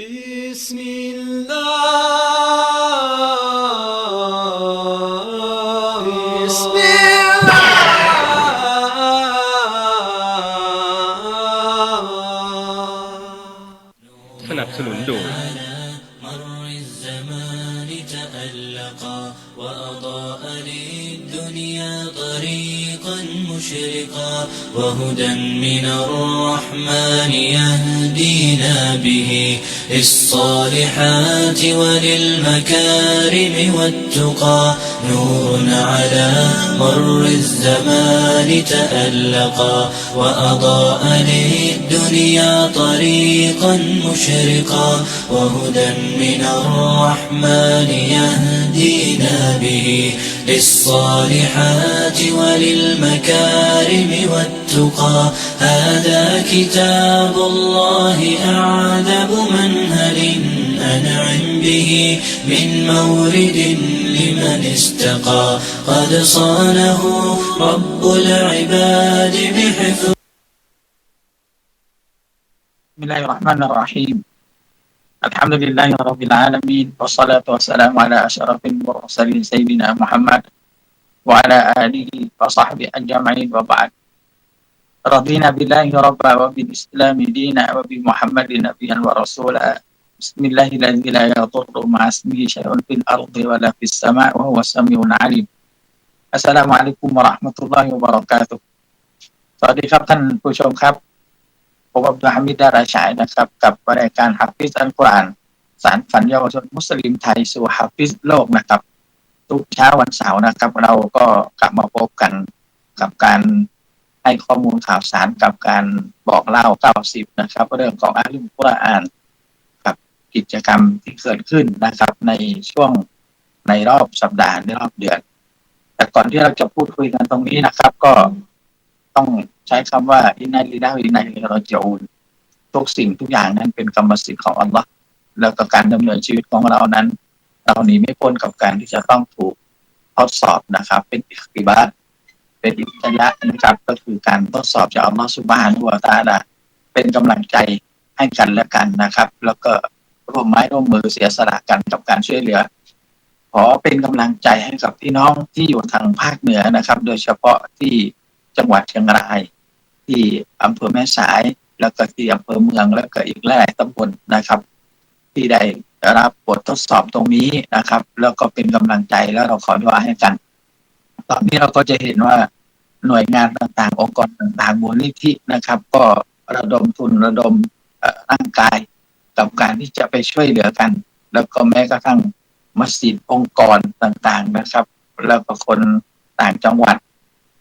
Bismillah. للصالحات وللمكارم والتقى نور على مر الزمان تألقا وأضاء للدنيا طريقا مشرقا وهدى من الرحمن يهدينا به للصالحات وللمكارم والتقى. هذا كتاب الله أعذب منهل أنعم به من مورد لمن استقى. قد صانه رب العباد بحفظ بسم الله الرحمن الرحيم. الحمد لله رب العالمين والصلاة والسلام على أشرف المرسلين سيدنا محمد وعلى آله وصحبه أجمعين وبعد. رضينا بالله ربا وبالإسلام دينا وبمحمد نبيا ورسولا. بسم الله الذي لا يضر مع اسمه شيء في الأرض ولا في السماء وهو السميع العليم السلام عليكم ورحمة الله وبركاته สวัสดีครับท่านผู้ชมครับ ผมอับดุลฮามิดดาราชัยนะครับ กับรายการฮับฟิซอัลกุรอานสารฝันเยาวชนมุสลิมไทยสู่ฮับฟิซโลกนะครับ ทุกเช้าวันเสาร์นะครับ เราก็กลับมาพบกันกับการให้ข้อมูลข่าวสารกับการบอกเล่า 90 นะครับ เรื่องของอัลลุมกุรอาน กิจกรรมที่เกิดขึ้นนะครับ ในช่วงในรอบสัปดาห์ในรอบเดือน แต่ก่อนที่เราจะพูดคุยกันตรงนี้นะครับ ก็ต้องใช้คำว่าอินนัลิลาอินนัลิลลาฮิรอจิอูนทุกสิ่งทุกอย่างนั้นเป็นกรรมสิทธิ์ของอัลลอฮ์แล้วก็การดำเนินชีวิตของเรานั้น เราหนีไม่พ้นกับการที่จะต้องถูกทดสอบนะครับ เป็นอิคติบาตเป็นอิจยะนะครับ ก็คือการทดสอบจากอัลลอฮ์ซุบฮานะฮูวะตาลาเป็นกำลังใจให้กันและกันนะครับ แล้วก็ ร่วมไม้ร่วมมือเสียสละกันกับการช่วยเหลือ ขอเป็นกำลังใจให้กับพี่น้องที่อยู่ทางภาคเหนือนะครับ โดยเฉพาะที่จังหวัดเชียงราย ที่อำเภอแม่สายแล้วก็ที่อำเภอเมืองแล้วก็อีกหลายตำบลนะครับ ที่ได้รับบททดสอบตรงนี้นะครับ แล้วก็เป็นกำลังใจแล้วเราขอดุอาให้กัน ตอนนี้เราก็จะเห็นว่าหน่วยงานต่างๆ องค์กรต่างๆมูลนิธินะครับ ก็ระดมทุนระดมร่างกาย กับการที่จะไปช่วยเหลือกัน แล้วก็แม้กระทั่งมัสยิดองค์กรต่างๆนะครับ แล้วก็คนต่างจังหวัด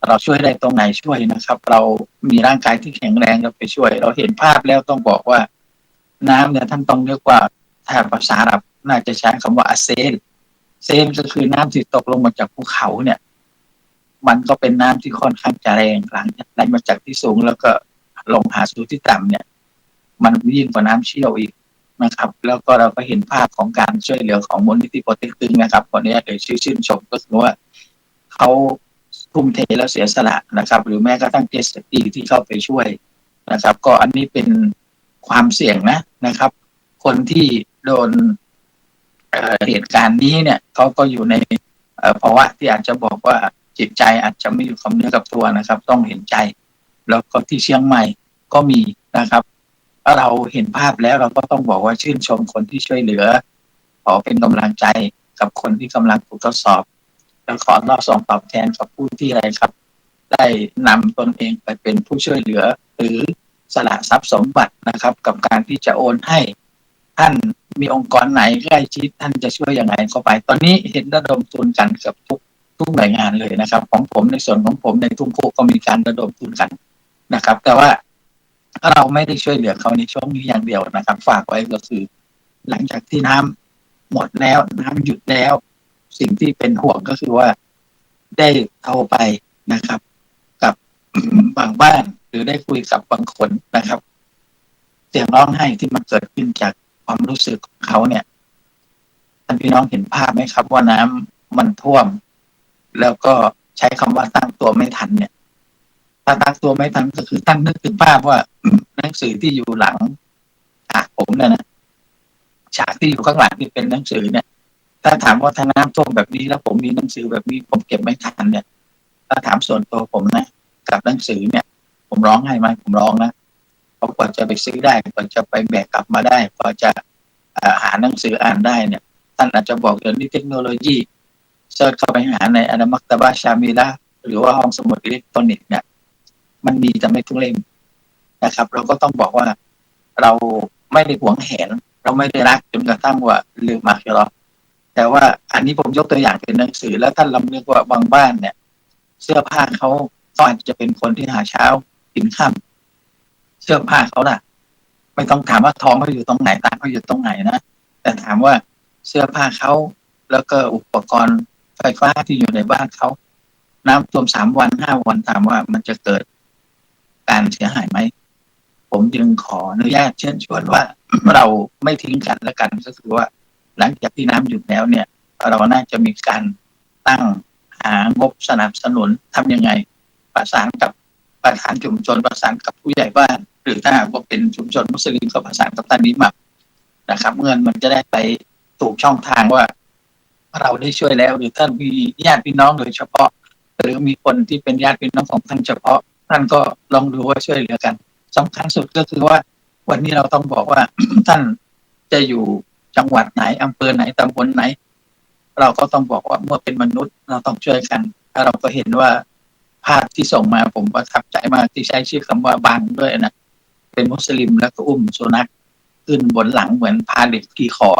เราช่วยได้ตรงไหนช่วยนะครับ เรามีร่างกายที่แข็งแรงเราไปช่วย เราเห็นภาพแล้วต้องบอกว่า น้ำเนี่ยท่านต้องเรียกว่าถ้าภาษาอาหรับน่าจะใช้คำว่าอาเซนเซนก็คือน้ำที่ตกลงมาจากภูเขาเนี่ย มันก็เป็นน้ำที่ค่อนข้างจะแรงหลังไหลมาจากที่สูงแล้วก็ลงหาสู่ที่ต่ำเนี่ย มันยิ่งกว่าน้ำเชี่ยวอีก นะครับ แล้วก็เราก็เห็นภาพของการช่วยเหลือของมูลนิธิโปรเต็กตึงนะครับคนนี้เดี๋ยวชื่อชื่นชมก็คือว่าเขาทุ่มเทแล้วเสียสละนะครับ หรือแม้กระทั่งเจสตีที่เข้าไปช่วยนะครับ ก็อันนี้เป็นความเสี่ยงนะนะครับ คนที่โดนเเหตุการณ์นี้เนี่ยเขาก็อยู่ในภาวะที่อาจจะบอกว่าจิตใจอาจจะไม่อยู่กับเนื้อกับตัวนะครับ ต้องเห็นใจ แล้วก็ที่เชียงใหม่ก็มีนะครับ ถ้าเราเห็นภาพแล้วเราก็ต้องบอกว่าชื่นชมคนที่ช่วยเหลือ ขอเป็นกำลังใจกับคนที่กำลังถูกทดสอบและขอรอบส่งตอบแทนกับผู้ที่อะไรครับ ได้นำตนเองไปเป็นผู้ช่วยเหลือ หรือสละทรัพย์สมบัตินะครับ กับการที่จะโอนให้ ท่านมีองค์กรไหนใกล้ชิดท่านจะช่วยยังไงเข้าไป ตอนนี้เห็นระดมทุนกันกับทุกทุกหน่วยงานเลยนะครับ ของผมในส่วนของผมในทุ่งโคก็มีการระดมทุนกันนะครับ แต่ว่า เราไม่ได้ช่วยเหลือเขาในช่วงนี้อย่างเดียวนะครับ ฝากไว้ก็คือ หลังจากที่น้ำหมดแล้วน้ำหยุดแล้ว สิ่งที่เป็นห่วงก็คือว่าได้โทรไปนะครับ กับบางบ้านหรือได้คุยกับบางคนนะครับ เสียงร้องไห้ที่มันเกิดขึ้นจากความรู้สึกของเขาเนี่ยท่านพี่น้องเห็นภาพไหมครับ ว่าน้ำมันท่วม แล้วก็ใช้คำว่าตั้งตัวไม่ทันเนี่ย ถ้าตั้งตัวไม่ทันก็คือตั้งนึกถึงภาพว่า หนังสือที่อยู่หลังฉากผมเนี่ยนะที่อยู่ข้างหลังที่เป็นหนังสือเนี่ย ถ้าถามว่าถ้าน้ำท่วมแบบนี้แล้วผมมีหนังสือแบบนี้ผมเก็บไม่ทันเนี่ย ถ้าถามส่วนตัวผมนะกับหนังสือเนี่ย ผมร้องให้ไหมผมร้องนะเพราะกว่าจะไปซื้อได้กว่าจะไปแบกกลับมาได้กว่าจะหาหนังสืออ่านได้เนี่ย ท่านอาจจะบอกเดี๋ยวนี้เทคโนโลยีเซิร์ชเข้าไปหาในอนามักตบาชามิลาหรือว่าห้องสมุดอิเล็กทรอนิกส์เนี่ย มันมีแต่ไม่ทุกเล่ม นะครับ เราก็ต้องบอกว่าเราไม่ได้หวงแหน เราไม่ได้รักจนกระทั่งว่าลืมมาคือเราแต่ว่าอันนี้ผมยกตัวอย่างเป็นหนังสือ แล้วท่านลำนึกว่าบางบ้านเนี่ย เสื้อผ้าเขาเขาอาจจะเป็นคนที่หาเช้ากินข้ามเสื้อผ้าเขาน่ะ ไม่ต้องถามว่าท้องเขาอยู่ตรงไหนตาเขาอยู่ตรงไหนนะแต่ถามว่าเสื้อผ้าเขาแล้วก็อุปกรณ์ไฟฟ้าที่อยู่ในบ้านเขาน้ำท่วมสามวันห้าวันถามว่ามันจะเกิดการเสียหายไหม ผมจึงขออนุญาตเชิญชวนว่าเราไม่ทิ้งกันและกันก็คือว่า หลังจากที่น้ำหยุดแล้วเนี่ย เราน่าจะมีการตั้งหางบสนับสนุนทำยังไง ประสานกับประธานชุมชนประสานกับผู้ใหญ่บ้าน หรือถ้าหากว่าเป็นชุมชนมุสลิมก็ประสานกับท่านนิมัมนะครับ เงินมันจะได้ไปถูกช่องทางว่า เราได้ช่วยแล้ว หรือท่านมีญาติพี่น้องโดยเฉพาะ หรือมีคนที่เป็นญาติพี่น้องของท่านเฉพาะท่านก็ลองดูว่าช่วยเหลือกัน สำคัญสุดก็คือว่า วันนี้เราต้องบอกว่าท่านจะอยู่จังหวัดไหนอำเภอไหนตำบลไหน เราก็ต้องบอกว่าเมื่อเป็นมนุษย์เราต้องช่วยกันแล้วเราก็เห็นว่าภาพที่ส่งมาผมประทับใจมากที่ใช้ชื่อคำว่าบังด้วยนะเป็นมุสลิมแล้วก็อุ้มสุนัขขึ้นบนหลังเหมือนพาเด็กขี่คอ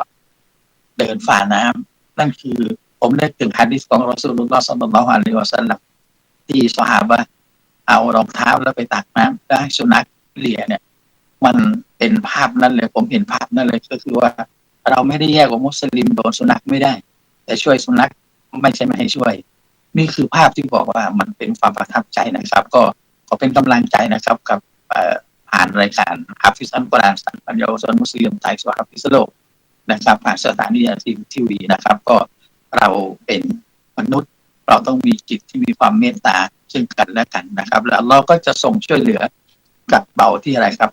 เดินฝ่าน้ำนั่นคือผมได้ถึงฮะดิษของรอสูลุลลอฮ์สัลลัลลอฮุอะลัยฮิวะสัลลัมที่สหาบะเอารองเท้าแล้วไปตักน้ำแล้วให้สุนัข เลียเนี่ย มันเป็นภาพนั้นเลย ผมเห็นภาพนั้นเลยก็คือว่า เราไม่ได้แยกว่ามุสลิมโดนสุนัขไม่ได้ แต่ช่วยสุนัขไม่ใช่ไม่ให้ช่วย นี่คือภาพที่บอกว่ามันเป็นความประทับใจนะครับ ก็ขอเป็นกำลังใจนะครับ กับผ่านรายการฮับฟิซันกรานสันปัญญาชนมุสลิมไทยสวาฮับฟิสโลกนะครับผ่านสถานีทีวีนะครับ ก็เราเป็นมนุษย์เราต้องมีจิตที่มีความเมตตาซึ่งกันและกันนะครับ แล้วเราก็จะส่งช่วยเหลือ กับเบาที่อะไรครับ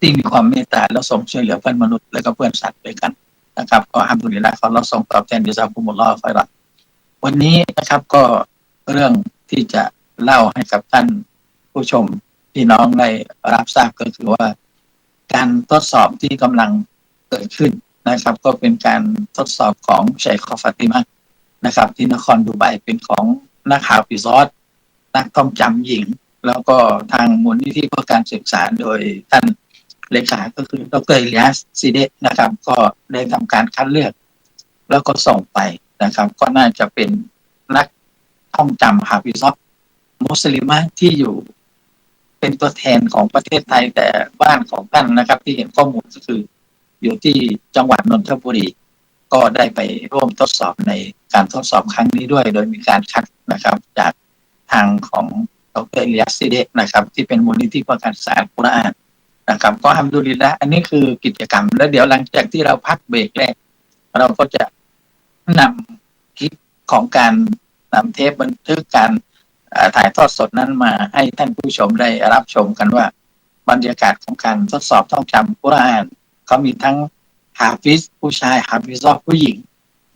ที่มีความเมตตาแล้วส่งช่วยเหลือเพื่อนมนุษย์และก็เพื่อนสัตว์ด้วยกันนะครับก็ฮัมดุลิลละขอเราส่งตอบแทนดิซาคุมุลลอฮ์คอยรักวันนี้นะครับก็เรื่องที่จะเล่าให้กับท่านผู้ชมพี่น้องได้รับทราบก็คือว่า การทดสอบที่กำลังเกิดขึ้นนะครับ ก็เป็นการทดสอบของชัยคอฟาติมานะครับ ที่นครดูไบเป็นของนักข่าวปิซอดนักท่องจำหญิง แล้วก็ทางมูลนิธิเพื่อการศึกษาโดยท่านเลขาก็คือดรอิลิยัสซีเดนะครับ ก็ได้ทำการคัดเลือก แล้วก็ส่งไปนะครับ ก็น่าจะเป็นนักท่องจำฮาฟิซอฟมุสลิมะที่อยู่เป็นตัวแทนของประเทศไทยแต่บ้านของท่านนะครับ ที่เห็นข้อมูลก็คืออยู่ที่จังหวัดนนทบุรี ก็ได้ไปร่วมทดสอบในการทดสอบครั้งนี้ด้วย โดยมีการคัดนะครับ จากทางของ ดรอิลิยัสซีเดนะครับ ที่เป็นมูลนิธิเพื่อการศึกษาอัลกุรานนะครับ ก็ทำดูดีล้วอันนี้คือกิจกรรม แล้วเดี๋ยวหลังจากที่เราพักเบรกแรก เราก็จะนำคลิปของการนำเทปบันทึกการถ่ายทอดสดนั้นมาให้ท่านผู้ชมได้รับชมกันว่า บรรยากาศของการทดสอบท่องจำกุรอานเขามีทั้งฮาฟิซผู้ชายฮาฟิซอผู้หญิง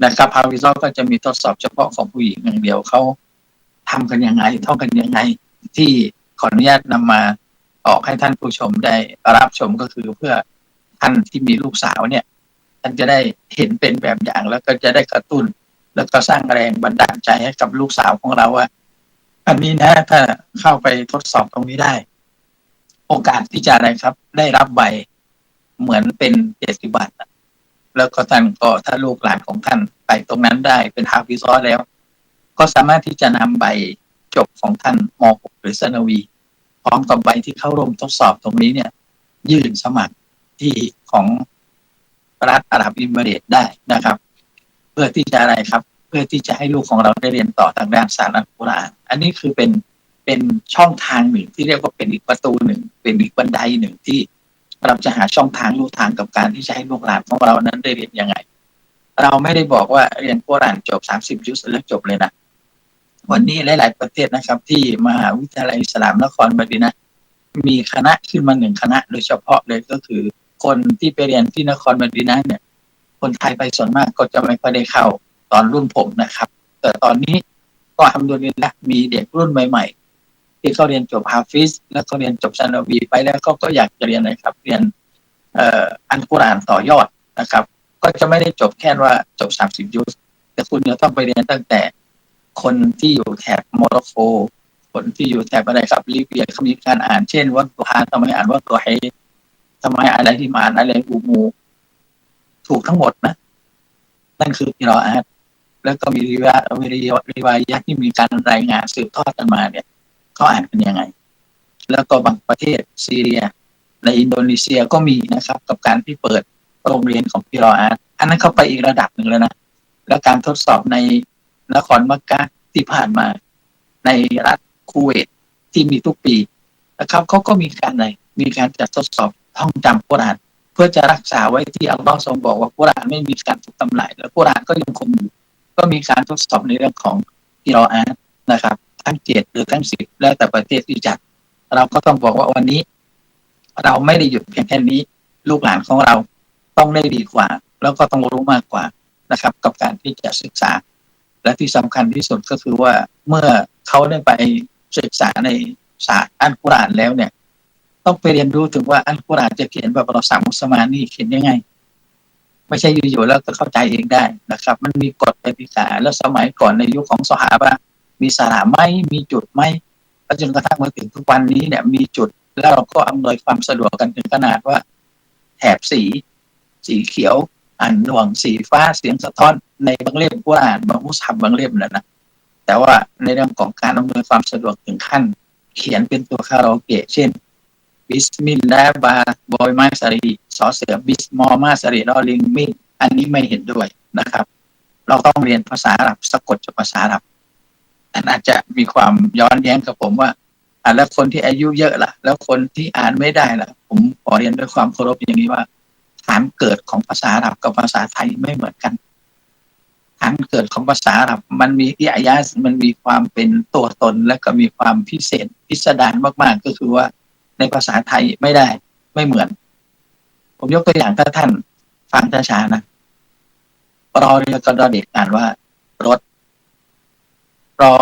นะครับฮาฟิซอก็จะมีทดสอบเฉพาะของผู้หญิงอย่างเดียวเขาทำกันยังไงท่องกันยังไง ที่ขออนุญาตนำมาออกให้ท่านผู้ชมได้รับชมก็คือเพื่อท่านที่มีลูกสาวเนี่ยท่านจะได้เห็นเป็นแบบอย่างแล้วก็จะได้กระตุ้น แล้วก็สร้างแรงบันดาลใจให้กับลูกสาวของเราว่า อันนี้นะถ้าเข้าไปทดสอบตรงนี้ได้ โอกาสที่จะอะไรครับ ได้รับใบเหมือนเป็นเจติบัตรแล้วก็ท่านก็ถ้าลูกหลานของท่านไปตรงนั้นได้เป็นฮาฟิซอแล้ว ก็สามารถที่จะนำใบ จบของท่านม .6 หรือสนวี พร้อมกับใบที่เข้าร่วมทดสอบตรงนี้เนี่ย ยื่นสมัครที่ของรัฐอาหรับอิมิเรตได้นะครับ เพื่อที่จะอะไรครับ เพื่อที่จะให้ลูกของเราได้เรียนต่อทางด้านสารอัลกุรอานอันนี้คือเป็นเป็นช่องทางหนึ่งที่เรียกว่าเป็นอีกประตูหนึ่ง เป็นอีกบันไดหนึ่งที่เราจะหาช่องทางลู่ทางกับการที่จะให้ลูกหลานของเรานั้นได้เรียนยังไง เราไม่ได้บอกว่าเรียนกุรอานจบสามสิบยุสแล้วจบเลยนะ วันนี้หลาย ๆ ประเทศนะครับ ที่มหาวิทยาลัยอิสลามนครบดีนะมีคณะขึ้นมาหนึ่งคณะ โดยเฉพาะเลยก็คือ คนที่ไปเรียนที่นครบดีนะเนี่ย คนไทยไปส่วนมากก็จะไม่ค่อยได้เข้าตอนรุ่นผมนะครับ แต่ตอนนี้ก็ทำดูดีนะมีเด็กรุ่นใหม่ ๆ ที่เขาเรียนจบฮาฟิสแล้วก็เรียนจบซานวีไปแล้วก็ก็อยากจะเรียนนะครับ เรียนเอ่ออันกุรานต่อยอดนะครับ ก็จะไม่ได้จบแค่ว่าจบ30ยุสแต่คุณจะต้องไปเรียนตั้งแต่ คนที่อยู่แถบโมร็อกโกคนที่อยู่แถบอะไรครับลิเบียเขามีการอ่านเช่นว่าตัวฮาทำไมอ่านว่าตัวไฮทำไมอะไรที่มาอ่านอะไรอูมู ถูกทั้งหมดนะ นั่นคือกิรออาตแล้วก็มีริวาวิริยริวายะที่มีการรายงานสืบทอดกันมาเนี่ยเขาอ่านกันยังไง แล้วก็บางประเทศซีเรีย ในอินโดนีเซียก็มีนะครับ กับการที่เปิดโรงเรียนของกิรออาตอันนั้นเข้าไปอีกระดับหนึ่งแล้วนะแล้วการทดสอบใน นครมักกะที่ผ่านมา ในรัฐคูเวตที่มีทุกปีนะครับเขาก็มีการในมีการจัดทดสอบท่องจำกุรานเพื่อจะรักษาไว้ที่อัลลอฮ์ทรงบอกว่ากุรานไม่มีการถูกทำลายแล้วกุรานก็ยังคงอยู่ก็มีการทดสอบในเรื่องของกิรออาตนะครับ ทั้งเจ็ดหรือทั้งสิบแล้วแต่ประเทศที่จัด เราก็ต้องบอกว่าวันนี้ เราไม่ได้หยุดเพียงแค่นี้ ลูกหลานของเราต้องได้ดีกว่า แล้วก็ต้องรู้มากกว่านะครับ กับการที่จะศึกษา และที่สำคัญที่สุดก็คือว่าเมื่อเขาได้ไปศึกษาในศาสตร์อัลกุรอานแล้วเนี่ย ต้องไปเรียนรู้ถึงว่าอัลกุรอานจะเขียนแบบเราสามุสมานี่เขียนยังไงไม่ใช่อยู่ๆแล้วก็เข้าใจเองได้นะครับ มันมีกฎกติกาแล้วสมัยก่อนในยุคของสหาบะมีสระไหมมีจุดไหมแล้วจนกระทั่งมาถึงทุกวันนี้เนี่ยมีจุดแล้วเราก็อำนวยความสะดวกกันถึงขนาดว่าแถบสี สีเขียว อ่านหน่วงสีฟ้าเสียงสะท้อนในบางเล่มกุรอานบางมุสฮับบางเล่มนั่นนะแต่ว่าในเรื่องของการอำนวยความสะดวกถึงขั้น เขียนเป็นตัวคาราโอเกะเช่นบิสมิลลาห์บาบอยมาสรีสอเสือบิสมอมาสรีรอลิงมิอันนี้ไม่เห็นด้วยนะครับ เราต้องเรียนภาษาอาหรับสะกดจากภาษาอาหรับอันอาจจะมีความย้อนแย้งกับผมว่าอ่าแล้วคนที่อายุเยอะล่ะ แล้วคนที่อ่านไม่ได้ล่ะ ผมขอเรียนด้วยความเคารพอย่างนี้ว่า ฐานเกิดของภาษาอาหรับกับภาษาไทยไม่เหมือนกัน ฐานเกิดของภาษาอาหรับมันมีอิอายาสมันมีความเป็นตัวตนและก็มีความพิเศษพิสดารมากๆ ก็คือว่าในภาษาไทยไม่ได้ไม่เหมือน ผมยกตัวอย่างถ้าท่านฟังช้าๆนะรอเรือกับรอเด็กอ่านว่ารถ รอ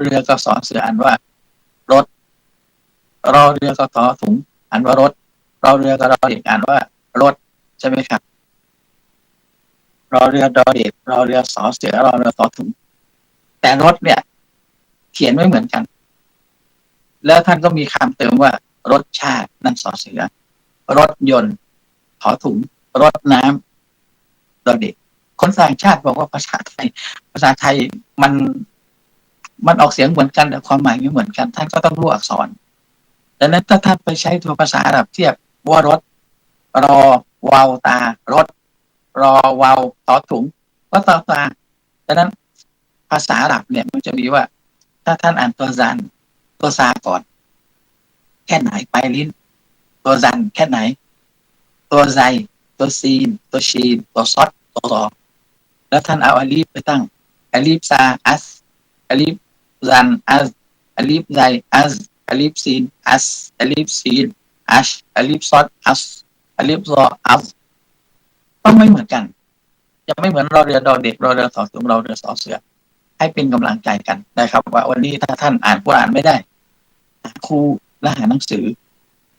เรือกับสอเสืออ่านว่า รถ รอเรือกับทอถุงอ่านว่ารถรอเรือกับรอเด็กอ่านว่ารถ ใช่ไหมครับรอเรือรอเด็กรอเรือสอเสือรอเรือทอถุงแต่รถเนี่ย เขียนไม่เหมือนกัน แล้วท่านก็มีคำเติมว่ารถชาตินั่นสอเสือ รถยนต์ถอถุง รถน้ำรอเด็ก คนต่างชาติบอกว่าภาษาไทย ภาษาไทยมันมันออกเสียงเหมือนกันแต่ความหมายไม่เหมือนกัน ท่านก็ต้องรู้อักษรดังนั้นถ้าท่านไปใช้ตัวภาษาอาหรับเทียบว่ารถรอ วาวตารถ รอวาวต่อถุงก็ตอตาดังนั้นภาษาหรับเนี่ยมันจะมีว่า ถ้าท่านอ่านตัวซัน ตัวซาก่อน แค่ไหนไปลิ้น ตัวซันแค่ไหน ตัวไซตัวซีน ตัวชีน ตัวซอดตัวรอแล้วท่านเอาอาลีฟไปตั้งอาลีฟซาอัสอาลีฟซันอัสอาลีฟไซอัสอาลีฟซีนอัสอาลีฟซีนอัชอาลีฟซอดอัส ลีฟซออัสต้องไม่เหมือนกันจะไม่เหมือนเราเรือดอเด็กเราเรือสอสือเราเรือสอเสือ ให้เป็นกำลังใจกันนะครับ ว่าวันนี้ถ้าท่านอ่านกุรอานไม่ได้ครูและหาหนังสือ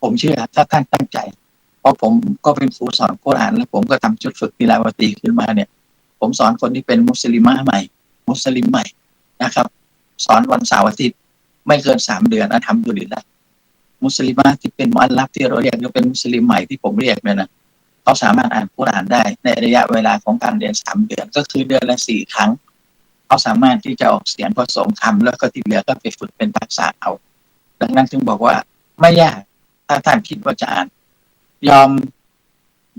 ผมเชื่อถ้าท่านตั้งใจ เพราะผมก็เป็นครูสอนกุรอานแล้วผมก็ทำชุดฝึกติลาวตีขึ้นมาเนี่ย ผมสอนคนที่เป็นมุสลิมใหม่ มุสลิมใหม่นะครับ สอนวันเสาร์อาทิตย์ไม่เกินสามเดือนนะทำดูดีละ มุสลิมะที่เป็นมุอัลลัฟที่เราเรียกหรือเป็นมุสลิมใหม่ที่ผมเรียกเนี่ยนะเขาสามารถอ่านกุรอานได้ในระยะเวลาของการเรียนสามเดือนก็คือเดือนละสี่ครั้งเขาสามารถที่จะออกเสียงผสมคำแล้วก็ที่เหลือก็ไปฝึกเป็นทักษะเอา ดังนั้นจึงบอกว่าไม่ยากถ้าท่านคิดว่าจะอ่าน ยอม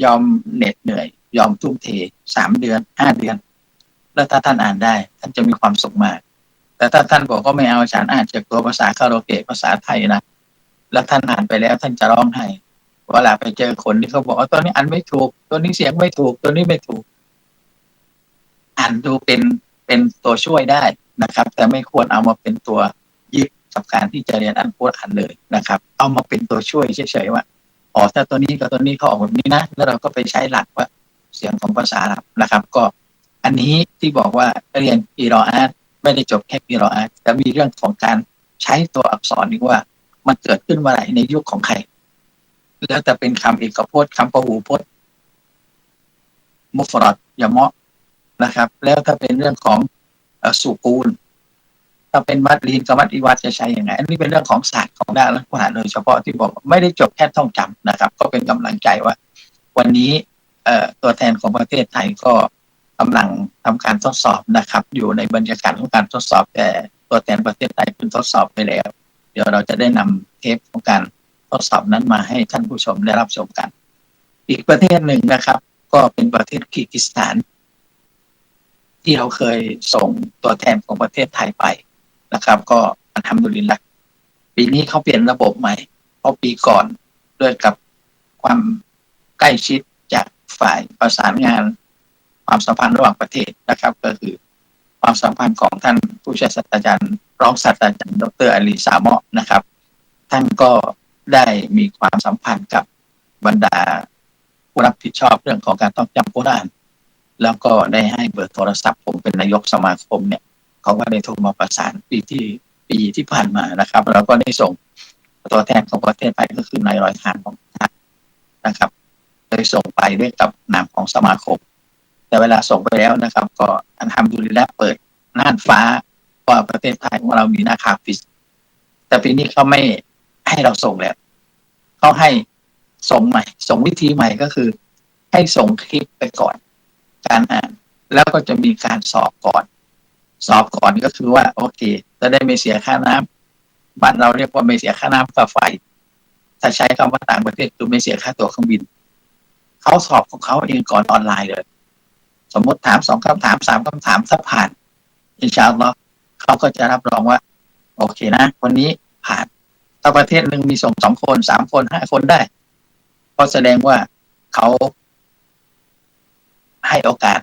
ยอมเหน็ดเหนื่อย ยอมทุ่มเทสามเดือนห้าเดือน แล้วถ้าท่านอ่านได้ ท่านจะมีความสุขมาก แต่ถ้าท่านบอกว่าไม่เอาฉันอ่านจากตัวภาษาคาราโอเกะภาษาไทยนะ แล้วท่านอ่านไปแล้วท่านจะร้องไห้เวลาไปเจอคนที่เขาบอกว่าตัวนี้อ่านไม่ถูก ตัวนี้เสียงไม่ถูก ตัวนี้ไม่ถูก อ่านดูเป็นเป็นตัวช่วยได้นะครับ แต่ไม่ควรเอามาเป็นตัวยึดกับการที่จะเรียนอันกุรอานเลยนะครับ เอามาเป็นตัวช่วยเฉยๆว่าอ๋อถ้าตัวนี้กับตัวนี้เขาออกแบบนี้นะแล้วเราก็ไปใช้หลักว่าเสียงของภาษาอาหรับนะครับ ก็อันนี้ที่บอกว่าเรียนกีรออาร์ไม่ได้จบแค่กีรออาร์แต่มีเรื่องของการใช้ตัวอักษรนี่ว่า มันเกิดขึ้นเมื่อไหร่ในยุคของใคร แล้วแต่เป็นคำเอกพจน์คำพหูพจน์ มุฟรอดยามะนะครับ แล้วถ้าเป็นเรื่องของอ่อสุกูล ถ้าเป็นมัดลีนกับมัดอีวัตจะใช้ยังไงอันนี้เป็นเรื่องของศาสตร์ของด้านรัฐศาสตร์โดยเฉพาะที่บอกไม่ได้จบแค่ท่องจำนะครับ ก็เป็นกำลังใจว่า วันนี้เอตัวแทนของประเทศไทยก็กำลังทำการทดสอบนะครับ อยู่ในบรรยากาศของการทดสอบแต่ตัวแทนประเทศไทยเป็นทดสอบไปแล้ว เดี๋ยวเราจะได้นำเทปของการทดสอบนั้นมาให้ท่านผู้ชมได้รับชมกัน อีกประเทศหนึ่งนะครับ ก็เป็นประเทศคีร์กิสถาน ที่เราเคยส่งตัวแทนของประเทศไทยไปนะครับ ก็อันทำดุลินละปีนี้เขาเปลี่ยนระบบใหม่ เพราะปีก่อนด้วยกับความใกล้ชิดจากฝ่ายประสานงาน ความสัมพันธ์ระหว่างประเทศนะครับ ก็คือ ความสัมพันธ์ของท่านผู้ช่วยศาสตราจารย์รองศาสตราจารย์ดรอาลีสามะนะครับ ท่านก็ได้มีความสัมพันธ์กับบรรดาผู้รับผิดชอบเรื่องของการต้องจำกุรานแล้วก็ได้ให้เบอร์โทรศัพท์ ผมเป็นนายกสมาคมเนี่ยเขาก็ได้โทรมาประสานปีที่ปีที่ผ่านมานะครับ แล้วก็ได้ส่งตัวแทนของประเทศไปก็คือนายรอยทานของท่านนะครับโดยส่งไปด้วยกับนามของสมาคม แต่เวลาส่งไปแล้วนะครับ ก็อันทำดูลิแล้วเปิดน่านฟ้าว่าประเทศไทยของเรามีหน้าคาฟิส แต่ปีนี้เขาไม่ให้เราส่งแล้วเขาให้ส่งใหม่ ส่งวิธีใหม่ก็คือ ให้ส่งคลิปไปก่อน การอ่าน แล้วก็จะมีการสอบก่อน สอบก่อนก็คือว่า โอเค จะได้ไม่เสียค่าน้ำบ้านเราเรียกว่าไม่เสียค่าน้ำค่าไฟ ถ้าใช้คำว่าต่างประเทศคือไม่เสียค่าตั๋วเครื่องบิน เขาสอบของเขาเองก่อนออนไลน์เลย สมมติถามสองคำถามสามคำถามถ้าผ่านอินชาอัลลอฮ์เขาก็จะรับรองว่า โอเคนะวันนี้ผ่านถ้าประเทศหนึ่งมีส่งสองคนสามคนห้าคนได้ ก็แสดงว่าเขาให้โอกาส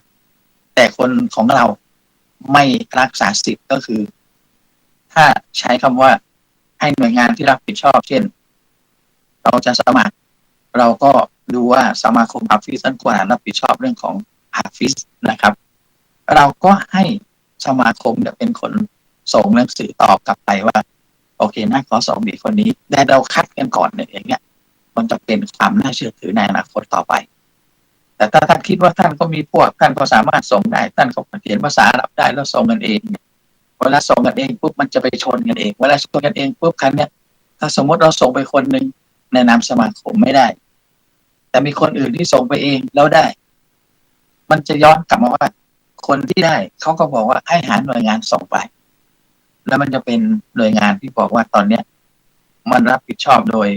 แต่คนของเราไม่รักษาสิทธิ์ก็คือ ถ้าใช้คำว่าให้หน่วยงานที่รับผิดชอบ เช่น เราจะสมัคร เราก็ดูว่าสมาคมฮาฟิสอันกว่ารับผิดชอบเรื่องของ ฮาฟิสนะครับ เราก็ให้สมาคมเนี่ยเป็นคนส่งหนังสือตอบกลับไปว่า โอเคนะขอส่งเด็กคนนี้แต่เราคัดกันก่อนเนี่ยอย่างเงี้ย มันจะเป็นความน่าเชื่อถือในอนาคตต่อไป แต่ถ้าท่านคิดว่าท่านก็มีพวกท่านก็สามารถส่งได้ท่านก็เขียนภาษาอับได้แล้วส่งกันเองเวลาส่งกันเองปุ๊บมันจะไปชนกันเองเวลาชนกันเองปุ๊บคันเนี่ยถ้าสมมติเราส่งไปคนหนึ่งในนามสมาคมไม่ได้ แต่มีคนอื่นที่ส่งไปเองแล้วได้ มันจะย้อนกลับมาว่า คนที่ได้เขาก็บอกว่าให้หาหน่วยงานส่งไป แล้วมันจะเป็นหน่วยงานที่บอกว่าตอนเนี้ย มันรับผิดชอบโดย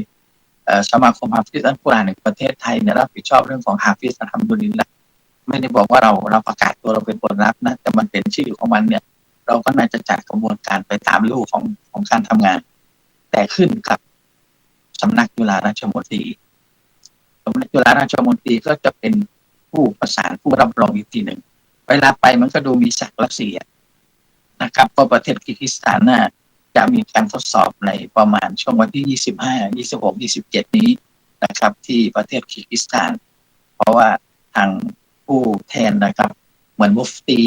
สมาคมฮาฟิซอัลกุรอานแห่งประเทศไทยเนี่ยรับผิดชอบเรื่องของฮาฟิซอัลฮัมดุลิลละไม่ได้บอกว่าเราเราประกาศตัวเราเป็นคนรับนะ แต่มันเป็นชื่อของมันเนี่ย เราก็น่าจะจัดกระบวนการไปตามรูปของของการทำงาน แต่ขึ้นกับสำนักจุฬาราชมนตรีสำนักจุฬาราชมนตรีก็จะเป็น ผู้ประสานผู้รับรองอีกทีหนึ่ง เวลาไปมันก็ดูมีศักดิ์และเสียนะครับเพราะประเทศกิร์กิสถานน่ะจะมีการทดสอบในประมาณช่วงวันที่ 25 26 27 นี้นะครับ ที่ประเทศคีร์กิสถาน เพราะว่าทางผู้แทนนะครับ เหมือนมุฟตี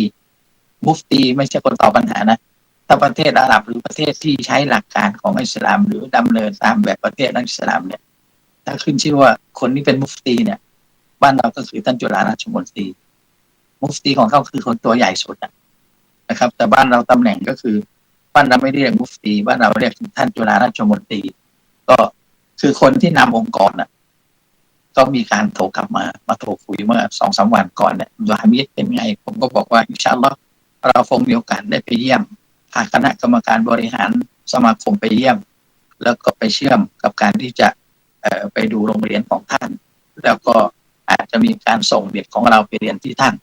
มุฟตีไม่ใช่คนตอบปัญหานะถ้าประเทศอาหรับหรือประเทศที่ใช้หลักการของอิสลาม หรือดำเนินตามแบบประเทศอิสลามเนี่ย ถ้าขึ้นชื่อว่าคนนี้เป็นมุฟตีเนี่ย บ้านเราก็คือท่านจุฬาราชมนตรีมุฟตีของเขาคือคนตัวใหญ่สุดนะครับ แต่บ้านเราตำแหน่งก็คือบ้านเราไม่เรียกมุฟตีบ้านเราเรียกท่านจุฬาราชมนตรีก็คือคนที่นำองค์กรน่ะ ก็มีการโทรกลับมา มาโทรคุยเมื่อสองสามวันก่อนเนี่ยดูฮามิดเป็นไง ผมก็บอกว่าอินชาอัลลอฮ์เราคงมีโอกาสได้ไปเยี่ยมพาคณะกรรมการบริหารสมาคมไปเยี่ยม แล้วก็ไปเชื่อมกับการที่จะไปดูโรงเรียนของท่าน แล้วก็ อาจจะมีการส่งเด็กของเราไปเรียนที่ท่าน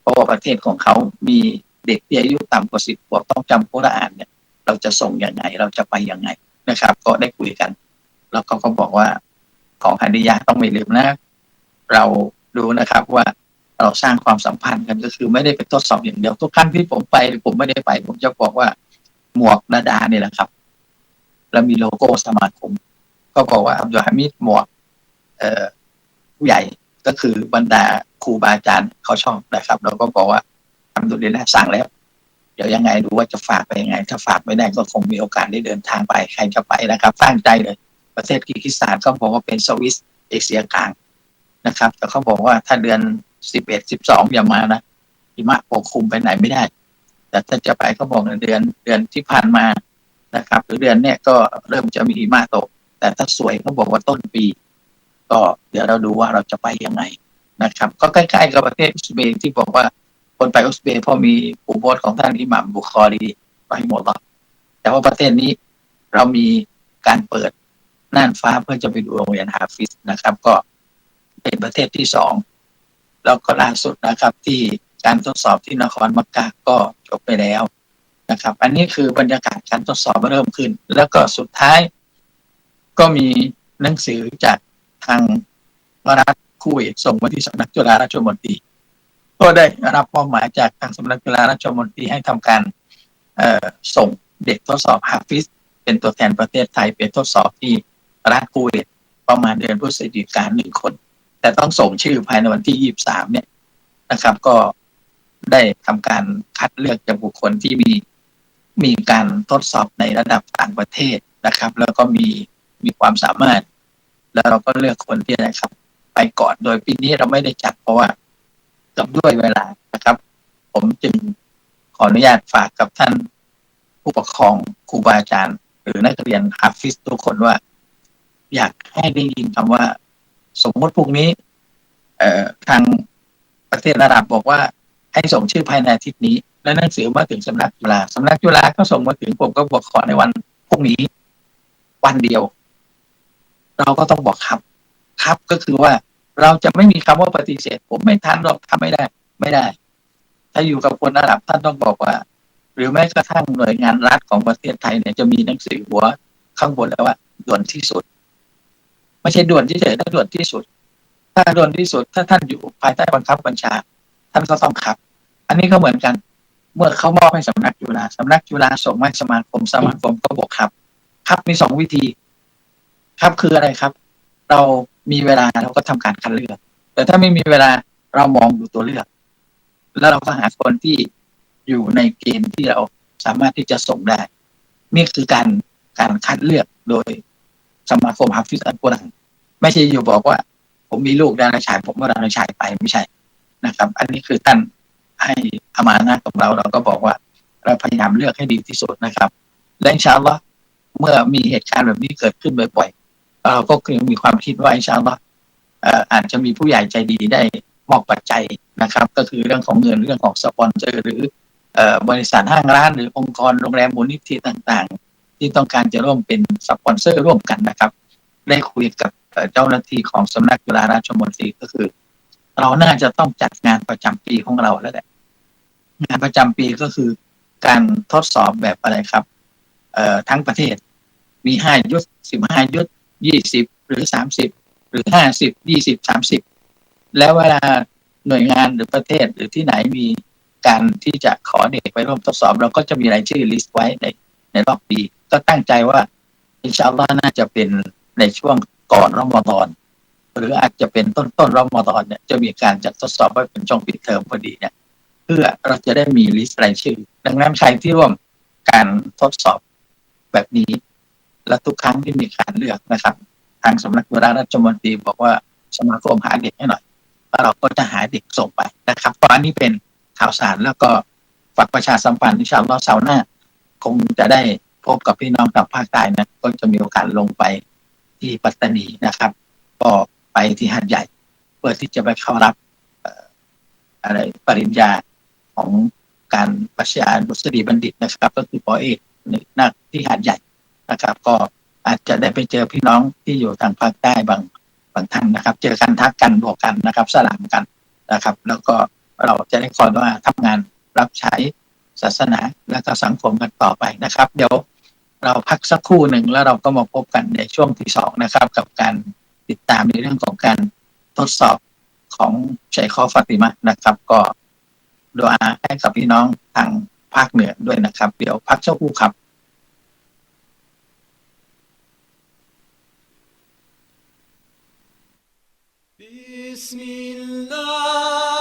เพราะว่าประเทศของเขามีเด็กที่อายุต่ำกว่าสิบขวบต้องจำกุรอานเนี่ย เราจะส่งยังไง เราจะไปยังไงนะครับ ก็ได้คุยกัน แล้วก็ก็บอกว่าของฮันดิยาต้องไม่ลืมนะ เราดูนะครับว่าเราสร้างความสัมพันธ์กันก็คือไม่ได้ไปทดสอบอย่างเดียวทุกครั้งที่ผมไปหรือผมไม่ได้ไป ผมจะบอกว่าหมวกนาดาเนี่ยแหละครับ แล้วมีโลโก้สมาคม ก็บอกว่าอับดุลฮามิดหมวก เอ่อผู้ใหญ่ ก็คือบรรดาครูบาอาจารย์เขาชอบนะครับเราก็บอกว่าทำดุลิลละสั่งแล้ว เดี๋ยวยังไงดูว่าจะฝากไปยังไง ถ้าฝากไม่ได้ก็คงมีโอกาสได้เดินทางไปใครจะไปนะครับตั้งใจเลย ประเทศกิกิสถานก็บอกว่าเป็นสวิสเอเชียกลางนะครับ แต่เขาบอกว่าถ้าเดือนสิบเอ็ดสิบสองอย่ามานะหิมะปกคลุมไปไหนไม่ได้ แต่ถ้าจะไปเขาบอกในเดือนเดือนที่ผ่านมานะครับ หรือเดือนเนี้ยก็เริ่มจะมีหิมะตก แต่ถ้าสวยเขาบอกว่าต้นปี ก็เดี๋ยวเราดูว่าเราจะไปยังไงนะครับ ก็ใกล้ๆกับประเทศอุซเบย์ที่บอกว่าคนไปอุซเบย์เพราะมีอุโบสถของท่านอิหมัมบุคอรีไปหมดแล้วแต่ว่าประเทศนี้เรามีการเปิดน่านฟ้าเพื่อจะไปดูโรงเรียนฮาฟิสนะครับ ก็เป็นประเทศที่สองแล้วก็ล่าสุดนะครับ ที่การทดสอบที่นครมักกะก็จบไปแล้วนะครับ อันนี้คือบรรยากาศการทดสอบเริ่มขึ้น แล้วก็สุดท้าย ก็มีหนังสือจาก ทางรัฐคูเวตส่งมาที่สำนักจุฬาราชมนตรีก็ได้รับมอบหมายจากทางสำนักจุฬาราชมนตรีให้ทำการส่งเด็กทดสอบฮาฟิสเป็นตัวแทนประเทศไทยเป็นทดสอบที่รัฐคูเวตประมาณเดือนพฤศจิกายนหนึ่งคน แต่ต้องส่งชื่อภายในวันที่ยี่บสามเนี่ยนะครับ ก็ได้ทำการคัดเลือกจากบุคคลที่มีมีการทดสอบในระดับต่างประเทศนะครับ แล้วก็มีมีความสามารถ แล้วเราก็เลือกคนที่นะครับ ไปก่อนโดยปีนี้เราไม่ได้จัดเพราะว่ากับด้วยเวลานะครับ ผมจึงขออนุญาตฝากกับท่านผู้ปกครองครูบาอาจารย์ หรือนักเรียนฮาฟิสทุกคนว่า อยากให้ได้ยินคำว่า สมมติพรุ่งนี้ เอ่อทางประเทศอาหรับบอกว่า ให้ส่งชื่อภายในอาทิตย์นี้ และหนังสือมาถึงสำนักจุฬาสำนักจุฬาก็ส่งมาถึงผมก็บอกขอในวันพรุ่งนี้ วันเดียว เราก็ต้องบอกครับ ครับก็คือว่าเราจะไม่มีคำว่าปฏิเสธ ผมไม่ทันหรอกทำไม่ได้ ไม่ได้ ถ้าอยู่กับคนอาหรับท่านต้องบอกว่า หรือแม้กระทั่งหน่วยงานรัฐของประเทศไทยเนี่ยจะมีหนังสือหัวข้างบนแล้วว่าด่วนที่สุด ไม่ใช่ด่วนเฉยๆถ้าด่วนที่สุด ถ้าด่วนที่สุด ถ้าท่านอยู่ภายใต้บังคับบัญชา ท่านก็ต้องขับ อันนี้ก็เหมือนกัน เมื่อเขามอบให้สำนักจุฬาสำนักจุฬาส่งมาให้สมาคมสมาคมก็บอกครับ ครับมีสองวิธี ครับคืออะไรครับ เรามีเวลาเราก็ทำการคัดเลือก แต่ถ้าไม่มีเวลาเรามองดูตัวเลือก แล้วเราก็หาคนที่อยู่ในเกณฑ์ที่เราสามารถที่จะส่งได้ นี่คือการการคัดเลือกโดยสมาคมฮัฟฟิสอัลกุรอานไม่ใช่อยู่บอกว่า ผมมีลูกดาราชาย ผมก็ดาราชายไปไม่ใช่นะครับ อันนี้คือท่านให้อามานะกับเราเราก็บอกว่า เราพยายามเลือกให้ดีที่สุดนะครับ และอินชาอัลลอฮ์เมื่อมีเหตุการณ์แบบนี้เกิดขึ้นบ่อย เราก็ยังมีความคิดว่าอินชาอัลลอฮ์เอ่ออาจจะมีผู้ใหญ่ใจดีได้มอบปัจจัยนะครับ ก็คือเรื่องของเงินเรื่องของสปอนเซอร์ หรือบริษัทห้างร้านหรือองค์กรโรงแรมมูลนิธิต่างๆ ที่ต้องการจะร่วมเป็นสปอนเซอร์ร่วมกันนะครับ ได้คุยกับเจ้าหน้าที่ของสำนักจุฬาราชมนตรีก็คือ เราน่าจะต้องจัดงานประจำปีของเราแล้วแหละงานประจำปีก็คือการทดสอบแบบอะไรครับ เอ่อทั้งประเทศมีห้ายุทธสิบห้ายุทธ ยี่สิบหรือสามสิบหรือห้าสิบยี่สิบสามสิบแล้วเวลาหน่วยงานหรือประเทศหรือที่ไหนมีการที่จะขอเด็กไปร่วมทดสอบ เราก็จะมีรายชื่อลิสต์ไว้ในในรอบปี ก็ตั้งใจว่าอินชาอัลลอฮ์น่าจะเป็นในช่วงก่อนรอมฎอนหรืออาจจะเป็นต้นต้นรอมฎอนเนี่ยจะมีการจัดทดสอบไว้เป็นช่วงปิดเทอมพอดีเนี่ยเพื่อเราจะได้มีลิสต์รายชื่อ ดังนั้นใครที่ร่วมการทดสอบแบบนี้ และทุกครั้งที่มีการเลือกนะครับ ทางสำนักเวลาราชมนตรีบอกว่าสมาคมหาเด็กให้หน่อยเราก็จะหาเด็กส่งไปนะครับเพราะอันนี้เป็นข่าวสารแล้วก็ฝากประชาสัมพันธ์ที่ชาวเราเสาหน้า คงจะได้พบกับพี่น้องทางภาคใต้นะก็จะมีโอกาสลงไปที่ปัตตานีนะครับ ก็ไปที่หาดใหญ่ เพื่อที่จะไปเข้ารับอะไรปริญญาของการปรัชญาดุษฎีบัณฑิตนะครับ ก็คือปอเอกในนักที่หาดใหญ่ นะครับ ก็อาจจะได้ไปเจอพี่น้องที่อยู่ทางภาคใต้บางบางท่านนะครับ เจอกันทักกันบอกกันนะครับสลามกันนะครับ แล้วก็เราจะได้คอยว่าทำงานรับใช้ศาสนาและก็สังคมกันต่อไปนะครับ เดี๋ยวเราพักสักครู่หนึ่งแล้วเราก็มาพบกันในช่วงที่สองนะครับ กับการติดตามในเรื่องของการทดสอบของชัยคอฟาติมะนะครับ ก็ดูอาให้กับพี่น้องทางภาคเหนือด้วยนะครับ เดี๋ยวพักเจ้าครู่ครับ بسم الله